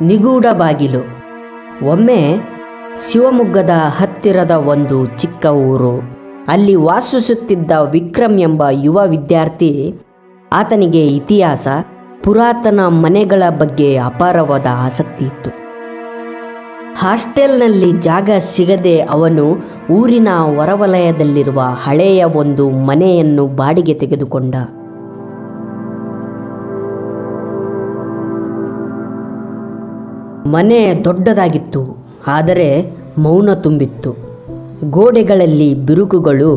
ನಿಗೂಢ ಬಾಗಿಲು ಒಮ್ಮೆ ಶಿವಮೊಗ್ಗದ ಹತ್ತಿರದ ಒಂದು ಚಿಕ್ಕ ಊರು, ಅಲ್ಲಿ ವಾಸಿಸುತ್ತಿದ್ದ ವಿಕ್ರಮ್ ಎಂಬ ಯುವ ವಿದ್ಯಾರ್ಥಿ, ಆತನಿಗೆ ಇತಿಹಾಸ, ಪುರಾತನ ಮನೆಗಳ ಬಗ್ಗೆ ಅಪಾರವಾದ ಆಸಕ್ತಿ ಇತ್ತು. ಹಾಸ್ಟೆಲ್ನಲ್ಲಿ ಜಾಗ ಸಿಗದೆ ಅವನು ಊರಿನ ಹೊರವಲಯದಲ್ಲಿರುವ ಹಳೆಯ ಒಂದು ಮನೆಯನ್ನು ಬಾಡಿಗೆ ತೆಗೆದುಕೊಂಡ. ಮನೆ ದೊಡ್ಡದಾಗಿತ್ತು, ಆದರೆ ಮೌನ ತುಂಬಿತ್ತು. ಗೋಡೆಗಳಲ್ಲಿ ಬಿರುಕುಗಳು,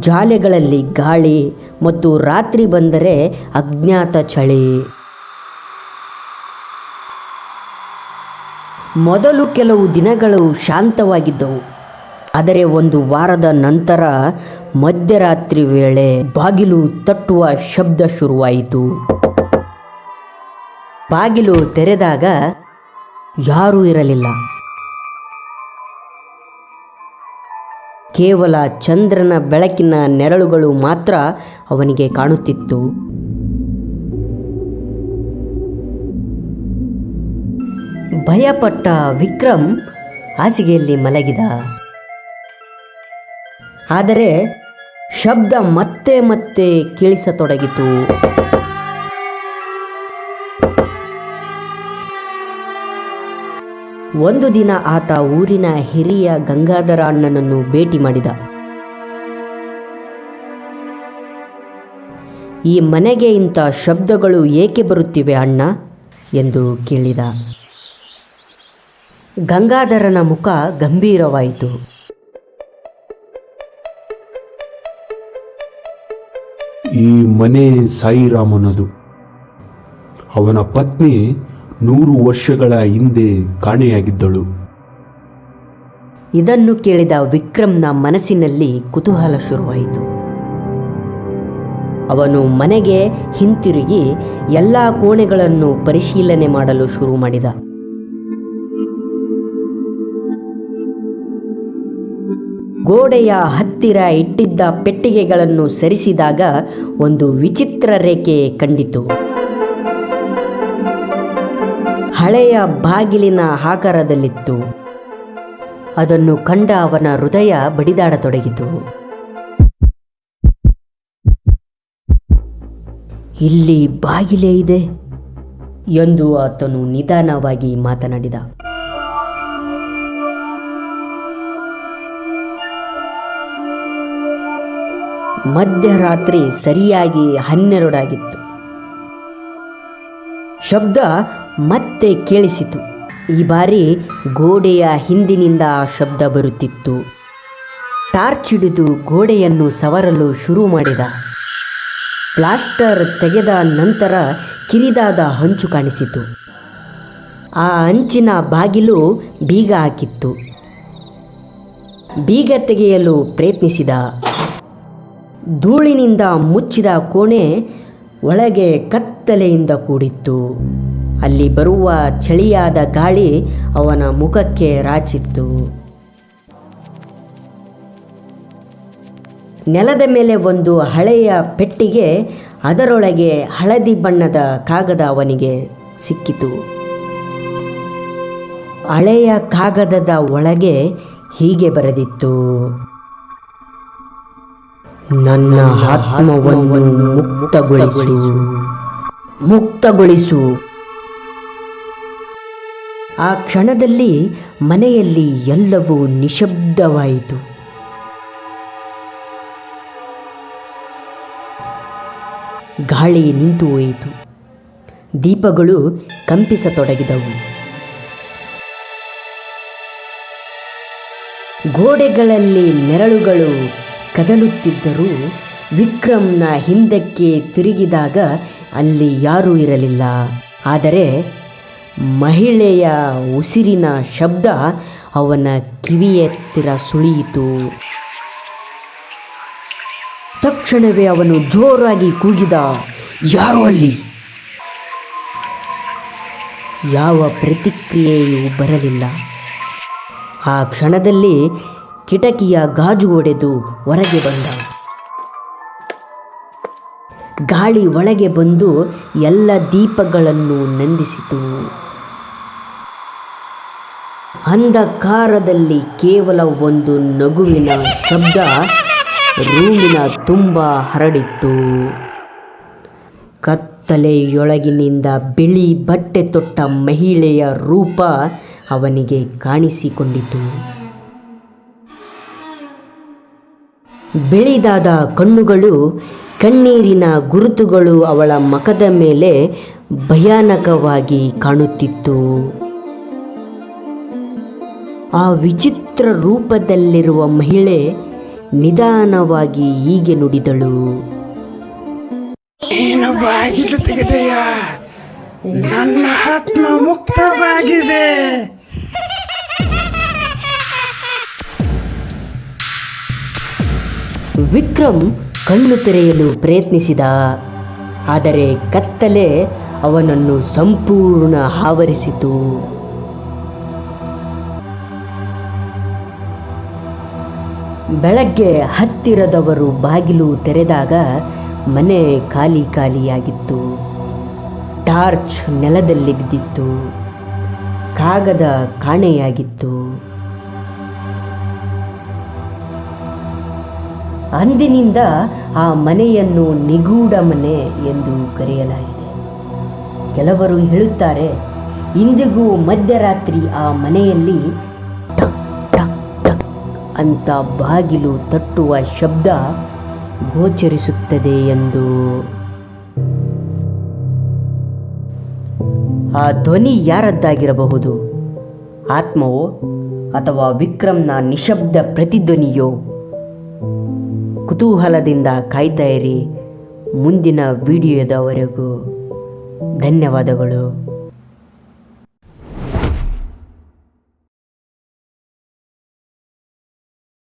ಜಾಲೆಗಳಲ್ಲಿ ಗಾಳಿ ಮತ್ತು ರಾತ್ರಿ ಬಂದರೆ ಅಜ್ಞಾತ ಚಳಿ. ಮೊದಲು ಕೆಲವು ದಿನಗಳು ಶಾಂತವಾಗಿದ್ದವು, ಆದರೆ ಒಂದು ವಾರದ ನಂತರ ಮಧ್ಯರಾತ್ರಿ ವೇಳೆ ಬಾಗಿಲು ತಟ್ಟುವ ಶಬ್ದ ಶುರುವಾಯಿತು. ಬಾಗಿಲು ತೆರೆದಾಗ ಯಾರೂ ಇರಲಿಲ್ಲ. ಕೇವಲ ಚಂದ್ರನ ಬೆಳಕಿನ ನೆರಳುಗಳು ಮಾತ್ರ ಅವನಿಗೆ ಕಾಣುತ್ತಿತ್ತು. ಭಯಪಟ್ಟ ವಿಕ್ರಮ್ ಹಾಸಿಗೆಯಲ್ಲಿ ಮಲಗಿದ. ಆದರೆ ಶಬ್ದ ಮತ್ತೆ ಮತ್ತೆ ಕೇಳಿಸತೊಡಗಿತು. ಒಂದು ದಿನ ಆತ ಊರಿನ ಹಿರಿಯ ಗಂಗಾಧರ ಅಣ್ಣನನ್ನು ಭೇಟಿ ಮಾಡಿದ. ಈ ಮನೆಗೆ ಇಂಥ ಶಬ್ದಗಳು ಏಕೆ ಬರುತ್ತಿವೆ ಅಣ್ಣ? ಎಂದು ಕೇಳಿದ. ಗಂಗಾಧರನ ಮುಖ ಗಂಭೀರವಾಯಿತು. ಈ ಮನೆ ಸಾಯಿರಾಮನದು. ಅವನ ಪತ್ನಿ ನೂರು ವರ್ಷಗಳ ಹಿಂದೆ ಕಾಣೆಯಾಗಿದ್ದಳು. ಇದನ್ನು ಕೇಳಿದ ವಿಕ್ರಮ್ನ ಮನಸ್ಸಿನಲ್ಲಿ ಕುತೂಹಲ ಶುರುವಾಯಿತು. ಅವನು ಮನೆಗೆ ಹಿಂತಿರುಗಿ ಎಲ್ಲ ಕೋಣೆಗಳನ್ನು ಪರಿಶೀಲನೆ ಮಾಡಲು ಶುರು ಮಾಡಿದ. ಗೋಡೆಯ ಹತ್ತಿರ ಇಟ್ಟಿದ್ದ ಪೆಟ್ಟಿಗೆಗಳನ್ನು ಸರಿಸಿದಾಗ ಒಂದು ವಿಚಿತ್ರ ರೇಖೆ ಕಂಡಿತು. ಹಳೆಯ ಬಾಗಿಲಿನ ಆಕಾರದಲ್ಲಿತ್ತು. ಅದನ್ನು ಕಂಡ ಅವನ ಹೃದಯ ಬಡಿದಾಡತೊಡಗಿತು. ಇಲ್ಲಿ ಬಾಗಿಲೇ ಇದೆ ಎಂದು ಆತನು ನಿಧಾನವಾಗಿ ಮಾತನಾಡಿದ. ಮಧ್ಯರಾತ್ರಿ ಸರಿಯಾಗಿ ಹನ್ನೆರಡಾಗಿತ್ತು. ಶಬ್ದ ಮತ್ತೆ ಕೇಳಿಸಿತು. ಈ ಬಾರಿ ಗೋಡೆಯ ಹಿಂದಿನಿಂದ ಶಬ್ದ ಬರುತ್ತಿತ್ತು. ಟಾರ್ಚ್ ಹಿಡಿದು ಗೋಡೆಯನ್ನು ಸವರಲು ಶುರು ಮಾಡಿದ. ಪ್ಲಾಸ್ಟರ್ ತೆಗೆದ ನಂತರ ಕಿರಿದಾದ ಹಂಚು ಕಾಣಿಸಿತು. ಆ ಅಂಚಿನ ಬಾಗಿಲು ಬೀಗ ಹಾಕಿತ್ತು. ಬೀಗ ತೆಗೆಯಲು ಪ್ರಯತ್ನಿಸಿದ. ಧೂಳಿನಿಂದ ಮುಚ್ಚಿದ ಕೋಣೆ ಒಳಗೆ ಕತ್ತಲೆಯಿಂದ ಕೂಡಿತ್ತು. ಅಲ್ಲಿ ಬರುವ ಚಳಿಯಾದ ಗಾಳಿ ಅವನ ಮುಖಕ್ಕೆ ರಾಚಿತ್ತು. ನೆಲದ ಮೇಲೆ ಒಂದು ಹಳೆಯ ಪೆಟ್ಟಿಗೆ, ಅದರೊಳಗೆ ಹಳದಿ ಬಣ್ಣದ ಕಾಗದ ಅವನಿಗೆ ಸಿಕ್ಕಿತು. ಹಳೆಯ ಕಾಗದದ ಒಳಗೆ ಹೀಗೆ ಬರೆದಿತ್ತು, ನನ್ನ ಆತ್ಮವನ್ನು ಮುಕ್ತಗೊಳಿಸು ಮುಕ್ತಗೊಳಿಸು ಆ ಕ್ಷಣದಲ್ಲಿ ಮನೆಯಲ್ಲಿ ಎಲ್ಲವೂ ನಿಶಬ್ದವಾಯಿತು. ಗಾಳಿ ನಿಂತು ಹೋಯಿತು. ದೀಪಗಳು ಕಂಪಿಸತೊಡಗಿದವು. ಗೋಡೆಗಳಲ್ಲಿ ನೆರಳುಗಳು ಕದಲುತ್ತಿದ್ದರೂ ವಿಕ್ರಮ್ನ ಹಿಂದಕ್ಕೆ ತಿರುಗಿದಾಗ ಅಲ್ಲಿ ಯಾರೂ ಇರಲಿಲ್ಲ. ಆದರೆ ಮಹಿಳೆಯ ಉಸಿರಿನ ಶಬ್ದ ಅವನ ಕಿವಿಯತ್ತಿರ ಸುಳಿಯಿತು. ತಕ್ಷಣವೇ ಅವನು ಜೋರಾಗಿ ಕೂಗಿದ, ಯಾರು ಅಲ್ಲಿ? ಯಾವ ಪ್ರತಿಕ್ರಿಯೆಯೂ ಬರಲಿಲ್ಲ. ಆ ಕ್ಷಣದಲ್ಲಿ ಕಿಟಕಿಯ ಗಾಜು ಒಡೆದು ಹೊರಗೆ ಬಂದ. ಗಾಳಿ ಒಳಗೆ ಬಂದು ಎಲ್ಲ ದೀಪಗಳನ್ನು ನಂದಿಸಿತು. ಅಂಧಕಾರದಲ್ಲಿ ಕೇವಲ ಒಂದು ನಗುವಿನ ಶಬ್ದ ರೂಮಿನ ತುಂಬ ಹರಡಿತ್ತು. ಕತ್ತಲೆಯೊಳಗಿನಿಂದ ಬಿಳಿ ಬಟ್ಟೆ ತೊಟ್ಟ ಮಹಿಳೆಯ ರೂಪ ಅವನಿಗೆ ಕಾಣಿಸಿಕೊಂಡಿತು. ಬೆಳೆದಾದ ಕಣ್ಣುಗಳು, ಕಣ್ಣೀರಿನ ಗುರುತುಗಳು ಅವಳ ಮುಖದ ಮೇಲೆ ಭಯಾನಕವಾಗಿ ಕಾಣುತ್ತಿತ್ತು. ಆ ವಿಚಿತ್ರ ರೂಪದಲ್ಲಿರುವ ಮಹಿಳೆ ನಿಧಾನವಾಗಿ ಹೀಗೆ ನುಡಿದಳು. ನೀನು ಬಾಗಿಲು ತೆಗೆದೆಯ? ನನ್ನ ಆತ್ಮ ಮುಕ್ತವಾಗಿದೆ. ವಿಕ್ರಮ್ ಕಣ್ಣು ತೆರೆಯಲು ಪ್ರಯತ್ನಿಸಿದ ಆದರೆ ಕತ್ತಲೆ ಅವನನ್ನು ಸಂಪೂರ್ಣ ಆವರಿಸಿತು. ಬೆಳಗ್ಗೆ ಹತ್ತಿರದವರು ಬಾಗಿಲು ತೆರೆದಾಗ ಮನೆ ಖಾಲಿ ಖಾಲಿಯಾಗಿತ್ತು. ಟಾರ್ಚ್ ನೆಲದಲ್ಲಿ ಬಿದ್ದಿತ್ತು. ಕಾಗದ ಕಾಣೆಯಾಗಿತ್ತು. ಅಂದಿನಿಂದ ಆ ಮನೆಯನ್ನು ನಿಗೂಢ ಮನೆ ಎಂದು ಕರೆಯಲಾಗಿದೆ. ಕೆಲವರು ಹೇಳುತ್ತಾರೆ, ಇಂದಿಗೂ ಮಧ್ಯರಾತ್ರಿ ಆ ಮನೆಯಲ್ಲಿ ಅಂತ ಬಾಗಿಲು ತಟ್ಟುವ ಶಬ್ದ ಗೋಚರಿಸುತ್ತದೆ ಎಂದು. ಆ ಧ್ವನಿ ಯಾರದ್ದಾಗಿರಬಹುದು? ಆತ್ಮವೋ ಅಥವಾ ವಿಕ್ರಮ್ನ ನಿಶಬ್ದ ಪ್ರತಿಧ್ವನಿಯೋ? ಕುತೂಹಲದಿಂದ ಕಾಯ್ತಾ ಇರಿ ಮುಂದಿನ ವಿಡಿಯೋದವರೆಗೂ. ಧನ್ಯವಾದಗಳು.